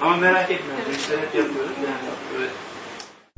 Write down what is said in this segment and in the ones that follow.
Ama merak etmeyin. Yani böyle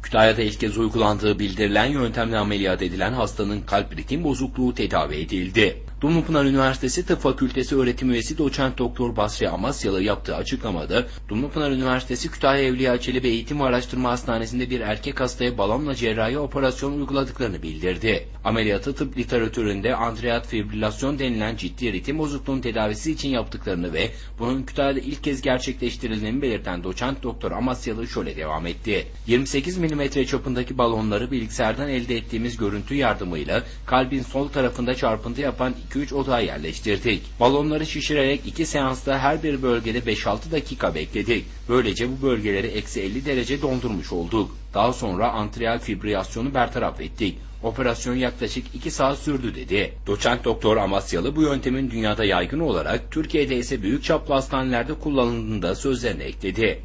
Kütahya'da ilk kez uygulandığı bildirilen yöntemle ameliyat edilen hastanın kalp ritim bozukluğu tedavi edildi. Dumlupınar Üniversitesi Tıp Fakültesi öğretim üyesi doçent doktor Basri Amasyalı yaptığı açıklamada Dumlupınar Üniversitesi Kütahya Evliya Çelebi Eğitim ve Araştırma Hastanesi'nde bir erkek hastaya balonla cerrahi operasyon uyguladıklarını bildirdi. Ameliyatı tıp literatüründe andreat fibrilasyon denilen ciddi ritim bozukluğunun tedavisi için yaptıklarını ve bunun Kütahya'da ilk kez gerçekleştirildiğini belirten doçent doktor Amasyalı şöyle devam etti. 28 mm çapındaki balonları bilgisayardan elde ettiğimiz görüntü yardımıyla kalbin sol tarafında çarpıntı yapan 2-3 odağa yerleştirdik. Balonları şişirerek 2 seansta her bir bölgede 5-6 dakika bekledik. Böylece bu bölgeleri eksi 50 derece dondurmuş olduk. Daha sonra antriyal fibrilasyonu bertaraf ettik. Operasyon yaklaşık 2 saat sürdü dedi. Doçent doktor Amasyalı bu yöntemin dünyada yaygın olarak Türkiye'de ise büyük çaplı hastanelerde kullanıldığında sözlerine ekledi.